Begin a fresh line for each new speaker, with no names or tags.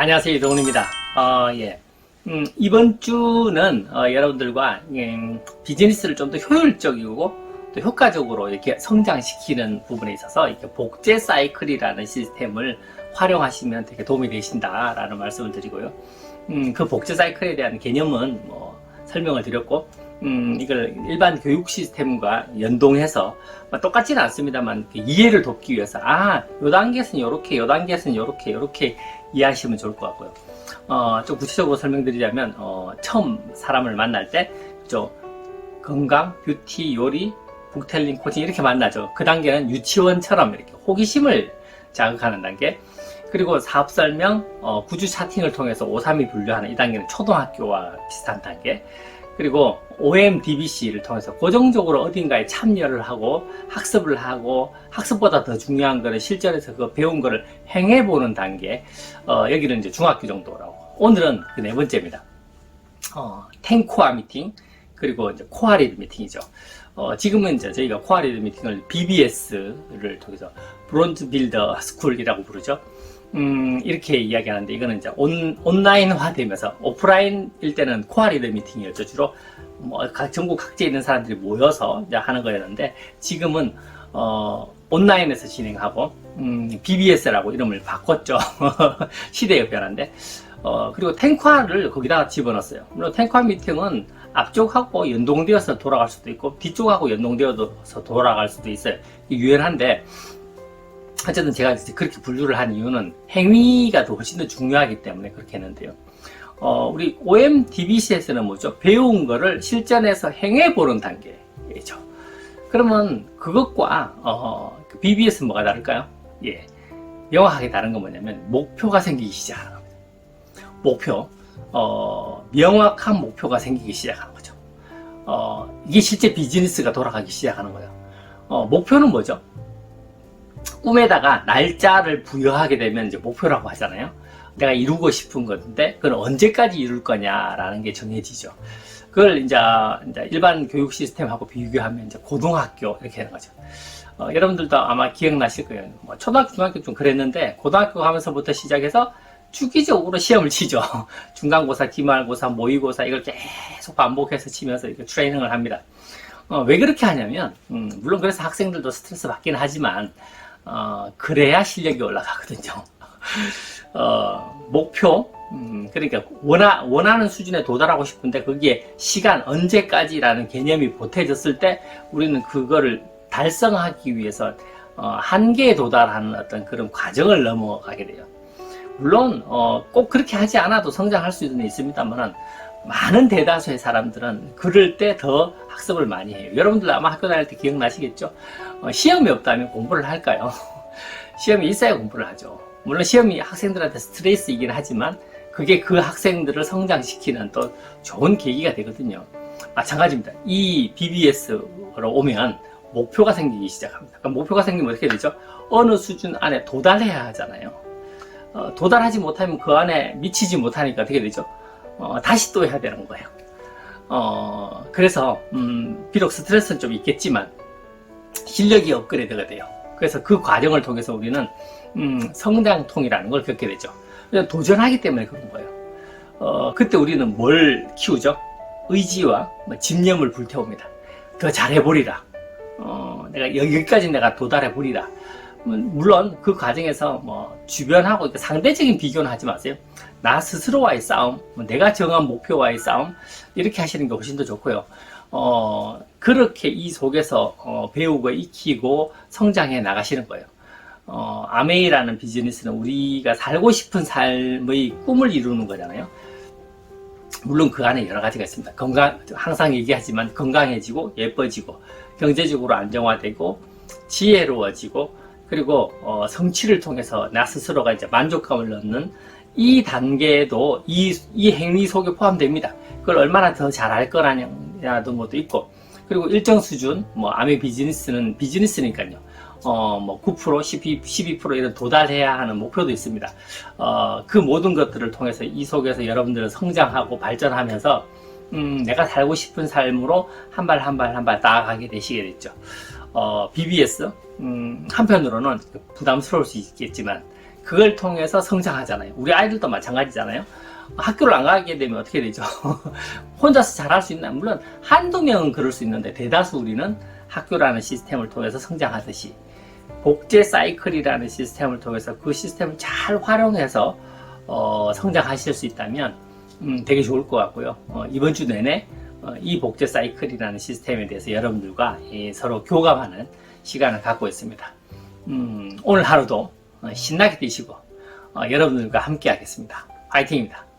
안녕하세요 이동훈입니다. 어, 예. 음, 이번 주는 어, 여러분들과 음, 비즈니스를 좀 더 효율적이고 또 효과적으로 이렇게 성장시키는 부분에 있어서 이렇게 복제 사이클이라는 시스템을 활용하시면 되게 도움이 되신다라는 말씀을 드리고요. 음, 그 복제 사이클에 대한 개념은 뭐 설명을 드렸고 음, 이걸 일반 교육 시스템과 연동해서 뭐 똑같지는 않습니다만 그 이해를 돕기 위해서 아, 요 단계에서는 요렇게, 요 단계에서는 요렇게, 요렇게 이해하시면 좋을 것 같고요. 어, 좀 구체적으로 설명드리자면 어, 처음 사람을 만날 때저 건강, 뷰티, 요리, 북텔링, 코칭 이렇게 만나죠. 그 단계는 유치원처럼 이렇게 호기심을 자극하는 단계. 그리고 사업 설명, 어, 구주 차팅을 통해서 532 분류하는 이 단계는 초등학교와 비슷한 단계. 그리고 OMDBC를 통해서 고정적으로 어딘가에 참여를 하고 학습을 하고 학습보다 더 중요한 거는 실전에서 그 배운 거를 행해 보는 단계. 어, 여기는 이제 중학교 정도라고. 오늘은 그 네 번째입니다. 어, 탱코아 미팅 그리고 이제 코아리드 미팅이죠. 어, 지금은 이제 저희가 코아리드 미팅을 BBS를 통해서 브론즈 빌더 스쿨이라고 부르죠. 음, 이렇게 이야기하는데 이거는 이제 온, 온라인화 되면서 오프라인일 때는 코아리드 미팅이었죠. 주로 뭐 각, 전국 각지에 있는 사람들이 모여서 이제 하는 거였는데 지금은 어, 온라인에서 진행하고 음, BBS라고 이름을 바꿨죠. 시대의 변화인데 어, 그리고 탱화를 거기다가 집어넣었어요. 물론 탱화 미팅은 앞쪽하고 연동되어서 돌아갈 수도 있고 뒤쪽하고 연동되어서 돌아갈 수도 있어요. 유연한데 어쨌든 제가 이제 그렇게 분류를 한 이유는 행위가 더 훨씬 더 중요하기 때문에 그렇게 했는데요. 어, 우리 OMDBC에서는 뭐죠? 배운 거를 실전에서 행해 보는 단계죠. 그러면 그것과 어, 그 BBS는 뭐가 다를까요? 예, 명확하게 다른 건 뭐냐면 목표가 생기기 시작하는 겁니다. 목표, 어, 명확한 목표가 생기기 시작하는 거죠. 어, 이게 실제 비즈니스가 돌아가기 시작하는 거예요. 어, 목표는 뭐죠? 꿈에다가 날짜를 부여하게 되면 이제 목표라고 하잖아요. 내가 이루고 싶은 건데, 그건 언제까지 이룰 거냐라는 게 정해지죠. 그걸 이제, 이제 일반 교육 시스템하고 비교하면 이제 고등학교 이렇게 하는 거죠. 어, 여러분들도 아마 기억나실 거예요. 뭐 초등학교, 중학교 좀 그랬는데, 고등학교 가면서부터 시작해서 주기적으로 시험을 치죠. 중간고사, 기말고사, 모의고사 이걸 계속 반복해서 치면서 이렇게 트레이닝을 합니다. 어, 왜 그렇게 하냐면, 음, 물론 그래서 학생들도 스트레스 받긴 하지만, 어, 그래야 실력이 올라가거든요. 어, 목표, 음, 그러니까 원하, 원하는 수준에 도달하고 싶은데 거기에 시간 언제까지라는 개념이 보태졌을 때 우리는 그거를 달성하기 위해서 어, 한계에 도달하는 어떤 그런 과정을 넘어가게 돼요. 물론 어, 꼭 그렇게 하지 않아도 성장할 수는 있습니다만 많은 대다수의 사람들은 그럴 때 더 학습을 많이 해요. 여러분들 아마 학교 다닐 때 기억나시겠죠? 어, 시험이 없다면 공부를 할까요? 시험이 있어야 공부를 하죠. 물론 시험이 학생들한테 스트레스이긴 하지만 그게 그 학생들을 성장시키는 또 좋은 계기가 되거든요. 마찬가지입니다. 이 BBS로 오면 목표가 생기기 시작합니다. 목표가 생기면 어떻게 되죠? 어느 수준 안에 도달해야 하잖아요. 어, 도달하지 못하면 그 안에 미치지 못하니까 어떻게 되죠? 어, 다시 또 해야 되는 거예요. 어, 그래서, 음, 비록 스트레스는 좀 있겠지만, 실력이 업그레이드가 돼요. 그래서 그 과정을 통해서 우리는, 음, 성장통이라는 걸 겪게 되죠. 도전하기 때문에 그런 거예요. 어, 그때 우리는 뭘 키우죠? 의지와 뭐 집념을 불태웁니다. 더 잘해보리라. 어, 내가 여기까지 내가 도달해보리라. 물론 그 과정에서 뭐 주변하고 상대적인 비교는 하지 마세요. 나 스스로와의 싸움, 뭐 내가 정한 목표와의 싸움 이렇게 하시는 게 훨씬 더 좋고요. 어, 그렇게 이 속에서 어, 배우고 익히고 성장해 나가시는 거예요. 어, 아메이라는 비즈니스는 우리가 살고 싶은 삶의 꿈을 이루는 거잖아요. 물론 그 안에 여러 가지가 있습니다. 건강, 항상 얘기하지만 건강해지고 예뻐지고 경제적으로 안정화되고 지혜로워지고 그리고 어, 성취를 통해서 나 스스로가 이제 만족감을 얻는 이 단계도 이, 이 행위 속에 포함됩니다. 그걸 얼마나 더 잘할 거라는 것도 있고 그리고 일정 수준 뭐 아메 비즈니스는 비즈니스니까요. 어, 뭐 9%, 12, 12% 이런 도달해야 하는 목표도 있습니다. 어, 그 모든 것들을 통해서 이 속에서 여러분들은 성장하고 발전하면서 음, 내가 살고 싶은 삶으로 한 발 한 발 한 발 나아가게 되시게 됐죠. 어, BBS 음, 한편으로는 부담스러울 수 있겠지만 그걸 통해서 성장하잖아요. 우리 아이들도 마찬가지잖아요. 학교를 안 가게 되면 어떻게 되죠? 혼자서 잘할 수 있나? 물론 한두 명은 그럴 수 있는데 대다수 우리는 학교라는 시스템을 통해서 성장하듯이 복제 사이클이라는 시스템을 통해서 그 시스템을 잘 활용해서 어, 성장하실 수 있다면 음, 되게 좋을 것 같고요. 어, 이번 주 내내 어, 이 복제 사이클이라는 시스템에 대해서 여러분들과 예, 서로 교감하는 시간을 갖고 있습니다. 음, 오늘 하루도 어, 신나게 뛰시고 어, 여러분들과 함께 하겠습니다. 파이팅입니다.